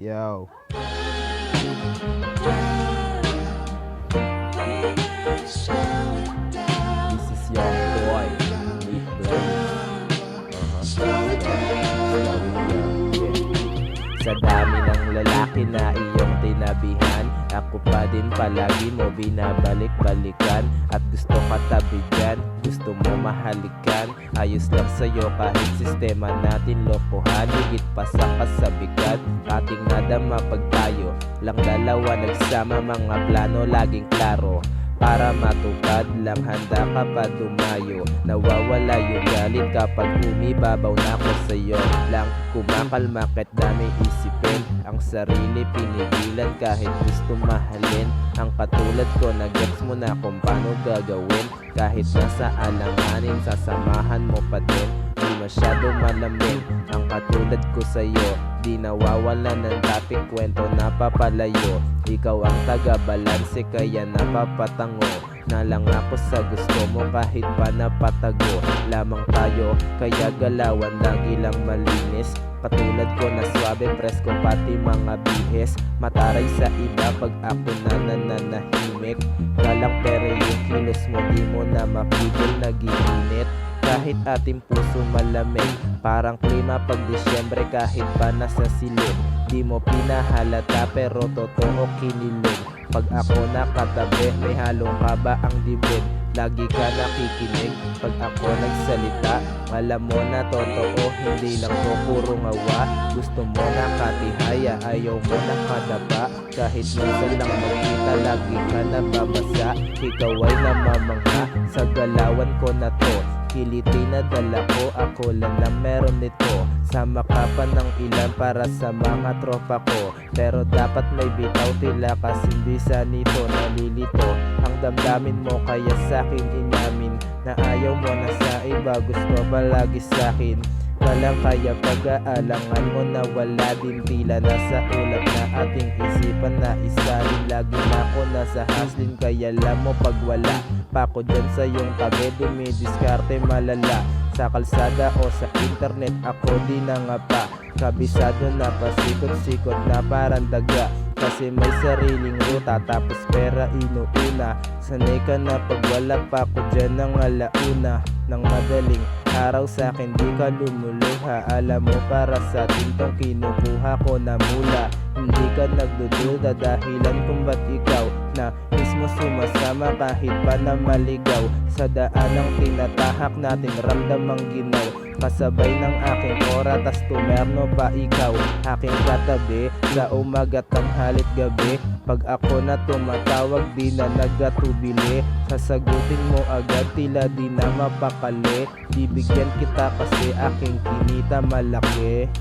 Yo. Sa dami ng lalaki na iyong tinabihan Ako pa din palagi mo binabalik-balikan. At gusto ka tabi dyan, gusto mo mahalikan. Ayos lang sa'yo kahit sistema natin lokohan. Higit pa sa kasabikan, ating nadama pag tayo Lang dalawa nagsama. Mga plano laging klaro para matupad lang handa ka pa dumayo. Nawawala yung galit kapag umibabaw na ako sa'yo. Lang kumakalma kahit dami isipin. Ang sarili pinigilan kahit gusto mahalin. Ang katulad ko na gets mo na kung paano gagawin. Kahit nasa alanganin sasamahan mo pa din. Di masyado malamin Ang katulad ko sa'yo Di nawawala ng topic kwento napapalayo. Ikaw ang taga-balanse kaya napapatango. Na lang ako sa gusto mo kahit pa napatago. Lamang tayo kaya galawan lagi lang malinis. Katulad ko na swabe presko pati mga bihes Mataray sa iba pag ako na nananahimik. Galang pero yung kilos mo di mo na mapigil. Nagiinit kahit ating puso malamig. Parang klima pag Disyembre kahit pa nasa silid. Di mo pinahalata pero totoo kinilig. Pag ako nakatabi may halong kaba ang dibdib. Lagi ka nakikinig. Pag ako nagsalita Alam mo na totoo. Hindi lang to puro ngawa. Gusto mo na katihaya ayaw mo na kadapa Kahit minsan lang magkita lagi ka nababasa. Ikaw ay namamangha. Sa galawan ko na to Kiliti na dala ko, ako lang na meron nito. Sama ka pa ng ilan para sa mga tropa ko. Pero dapat may bitaw tila kasi bisa nito nalilito. Ang damdamin mo kaya sa'kin inamin Na ayaw mo na sa iba. Gusto palagi sa'kin Walang kaya pag-aalangan mo na wala din tila Nasa ulap na ating isipan na isalin Lagi na ako nasa haslin kaya alam mo pag wala Pa ko dyan sa iyong tabi dumidiskarte malala. Sa kalsada o sa internet ako di na nga pa. Kabisado na pasikot-sikot na parang daga. Kasi may sariling ruta tapos pera inuuna. Sanay ka na pag wala pa ko dyan ng alauna. Nang madaling araw sa akin di ka lumuluha. Alam mo para sa tintong kinukuha ko na mula Hindi ka nagdududa dahilan kung ba't ikaw Na mismo sumasama kahit pa na maligaw. Sa daan ang tinatahak natin ramdam ang ginaw. Kasabay ng aking ora tas tumerno pa ikaw. Aking katabi sa umaga tanghalit gabi. Pag ako na tumatawag di na nagatubili. Sasagutin mo agad tila di na mapakali. Bibigyan kita kasi aking kinita malaki